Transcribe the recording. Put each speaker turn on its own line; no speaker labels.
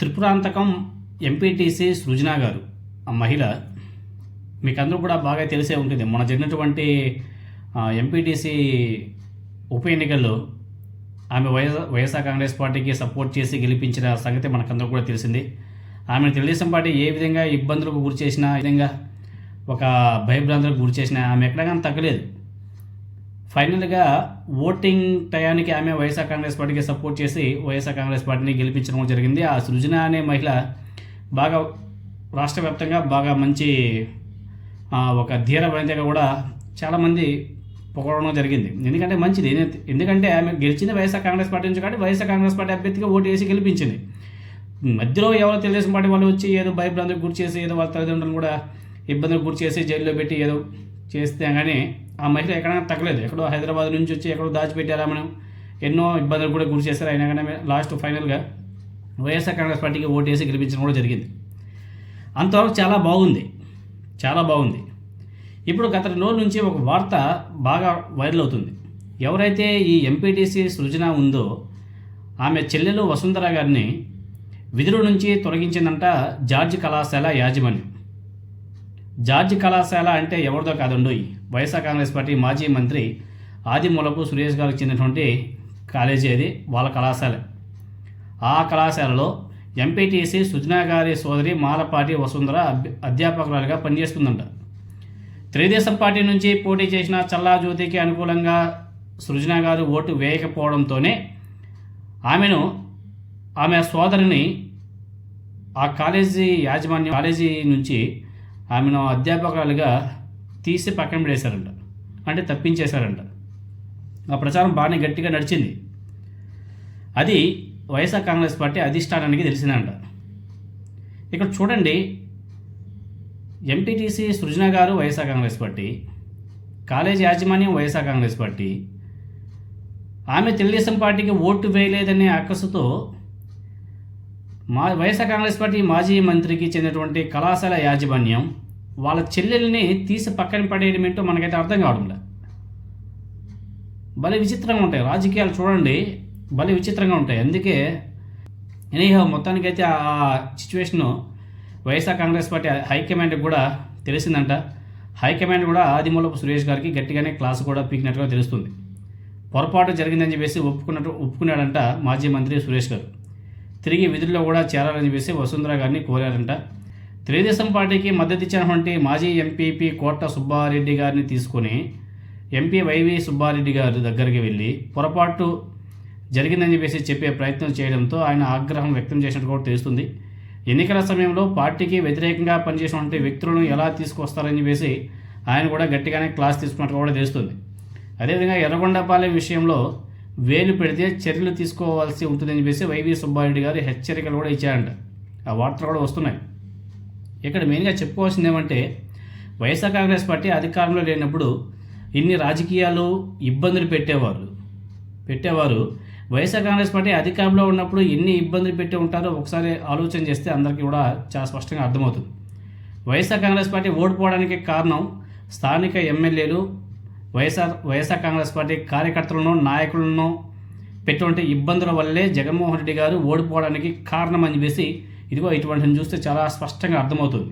Tripurantakam MPTC సృజన గారు. ఆ మహిళ మీకందరూ కూడా బాగా తెలిసే ఉంటుంది. మన జరిగినటువంటి ఎంపీటీసీ ఉప ఎన్నికల్లో ఆమె వైఎస్ వైఎస్ఆర్ కాంగ్రెస్ పార్టీకి సపోర్ట్ చేసి గెలిపించిన సంగతి మనకందరూ కూడా తెలిసింది. ఆమెను తెలుగుదేశం పార్టీ ఏ విధంగా ఇబ్బందులకు గురి చేసినా విధంగా ఒక భయభ్రాంతులకు గురి చేసినా ఆమె ఎక్కడ కానీ తగ్గలేదు. ఫైనల్గా ఓటింగ్ టయానికి ఆమె వైఎస్ఆర్ కాంగ్రెస్ పార్టీకి సపోర్ట్ చేసి వైఎస్ఆర్ కాంగ్రెస్ పార్టీని గెలిపించడం జరిగింది. ఆ సృజన అనే మహిళ బాగా రాష్ట్ర వ్యాప్తంగా బాగా మంచి ఒక ధీర వనితగా కూడా చాలామంది పొగడడం జరిగింది. ఎందుకంటే మంచిది. ఎందుకంటే ఆమె గెలిచింది వైఎస్ఆర్ కాంగ్రెస్ పార్టీ నుంచి కాబట్టి వైఎస్ఆర్ కాంగ్రెస్ పార్టీ అభ్యర్థిగా ఓటు వేసి గెలిపించింది. మధ్యలో ఎవరో తెలుగుదేశం పార్టీ వాళ్ళు వచ్చి ఏదో భయభ్రాంతికి గురి చేసి ఏదో వాళ్ళ తల్లిదండ్రులను కూడా ఇబ్బందులకు గురి చేసి జైల్లో పెట్టి ఏదో చేస్తే కానీ ఆ మహిళ ఎక్కడైనా తగ్గలేదు. ఎక్కడో హైదరాబాద్ నుంచి వచ్చి ఎక్కడో దాచిపెట్టారా మనం ఎన్నో ఇబ్బందులు కూడా గురి చేశారు. అయినా కానీ లాస్ట్ ఫైనల్గా వైఎస్ఆర్ కాంగ్రెస్ పార్టీకి ఓటు వేసి గెలిపించడం కూడా జరిగింది. అంతవరకు చాలా బాగుంది. చాలా బాగుంది. ఇప్పుడు గత రెండు రోజుల నుంచి ఒక వార్త బాగా వైరల్ అవుతుంది. ఎవరైతే ఈ ఎంపీటీసీ సృజన ఉందో ఆమె చెల్లెలు వసుంధర గారిని విధుల నుంచి తొలగించిందంట జార్జ్ కళాశాల యాజమాన్యం. జార్జ్ కళాశాల అంటే ఎవరిదో కాదండు వైఎస్ఆర్ కాంగ్రెస్ పార్టీ మాజీ మంత్రి ఆదిమూలపు సురేష్ గారికి చెందినటువంటి కాలేజీ అది వాళ్ళ కళాశాల. ఆ కళాశాలలో ఎంపీటీసీ సుజనా గారి సోదరి మాలపాటి వసుంధర అభ్య- అధ్యాపకురాలుగా పనిచేస్తుందంట. తెలుగుదేశం పార్టీ నుంచి పోటీ చేసిన చల్లా జ్యోతికి అనుకూలంగా సృజన గారు ఓటు వేయకపోవడంతోనే ఆమెను ఆమె సోదరిని ఆ కాలేజీ యాజమాన్యం కాలేజీ నుంచి ఆమెను అధ్యాపకురాలుగా తీసి పక్కన పడేశారంట అంటే తప్పించేశారంట. ఆ ప్రచారం బాగానే గట్టిగా నడిచింది. అది వైఎస్ఆర్ కాంగ్రెస్ పార్టీ అధిష్టానానికి తెలిసిందంట. ఇక్కడ చూడండి ఎంపీటీసీ సృజన గారు వైఎస్ఆర్ కాంగ్రెస్ పార్టీ కాలేజ్ యాజమాన్యం వైఎస్ఆర్ కాంగ్రెస్ పార్టీ ఆమె తెలుగుదేశం పార్టీకి ఓటు వేయలేదనే అక్కసుతో మా వైఎస్ఆర్ కాంగ్రెస్ పార్టీ మాజీ మంత్రికి చెందినటువంటి కళాశాల యాజమాన్యం వాళ్ళ చెల్లెల్ని తీసి పక్కన పడేయడం ఏంటో మనకైతే అర్థం కావడంలే. భలే విచిత్రంగా ఉంటాయి. రాజకీయాలు చూడండి భలే విచిత్రంగా ఉంటాయి. అందుకే ఎనీహో మొత్తానికైతే ఆ సిచ్యువేషను వైఎస్ఆర్ కాంగ్రెస్ పార్టీ హైకమాండ్కి కూడా తెలిసిందంట. హైకమాండ్ కూడా ఆదిమూలపు సురేష్ గారికి గట్టిగానే క్లాస్ కూడా పీకినట్టుగా తెలుస్తుంది. పొరపాటు జరిగిందని చెప్పేసి ఒప్పుకున్నట్టు ఒప్పుకున్నాడంట మాజీ మంత్రి సురేష్ గారు. తిరిగి విధుల్లో కూడా చేరాలని చెప్పేసి వసుంధర గారిని కోరారంట. తెలుగుదేశం పార్టీకి మద్దతు ఇచ్చినటువంటి మాజీ ఎంపీపీ కోట సుబ్బారెడ్డి గారిని తీసుకొని ఎంపీ వైవి సుబ్బారెడ్డి గారి దగ్గరికి వెళ్ళి పొరపాటు జరిగిందని చెప్పేసి చెప్పే ప్రయత్నం చేయడంతో ఆయన ఆగ్రహం వ్యక్తం చేసినట్టు కూడా తెలుస్తుంది. ఎన్నికల సమయంలో పార్టీకి వ్యతిరేకంగా పనిచేసినటువంటి వ్యక్తులను ఎలా తీసుకొస్తారని చెప్పేసి ఆయన కూడా గట్టిగానే క్లాస్ తీసుకున్నట్టు కూడా తెలుస్తుంది. అదేవిధంగా ఎర్రగొండపాలెం విషయంలో వేలు పెడితే చర్యలు తీసుకోవాల్సి ఉంటుందని చెప్పేసి వైవి సుబ్బారెడ్డి గారు హెచ్చరికలు కూడా ఇచ్చారంట. ఆ వార్తలు కూడా వస్తున్నాయి. ఇక్కడ మెయిన్గా చెప్పుకోవాల్సింది ఏమంటే వైఎస్ఆర్ కాంగ్రెస్ పార్టీ అధికారంలో లేనప్పుడు ఇన్ని రాజకీయాలు ఇబ్బందులు పెట్టేవారు. పెట్టేవారు. వైఎస్ఆర్ కాంగ్రెస్ పార్టీ అధికారంలో ఉన్నప్పుడు ఎన్ని ఇబ్బందులు పెట్టి ఉంటారో ఒకసారి ఆలోచన చేస్తే అందరికీ కూడా చాలా స్పష్టంగా అర్థమవుతుంది. వైఎస్ఆర్ కాంగ్రెస్ పార్టీ ఓడిపోవడానికి కారణం స్థానిక ఎమ్మెల్యేలు వైఎస్ఆర్ వైఎస్ఆర్ కాంగ్రెస్ పార్టీ కార్యకర్తలను నాయకులను పెట్టుకుంటే ఇబ్బందుల వల్లే జగన్మోహన్ రెడ్డి గారు ఓడిపోవడానికి కారణం చెప్పేసి ఇదిగో ఇటువంటిని చూస్తే చాలా స్పష్టంగా అర్థమవుతుంది.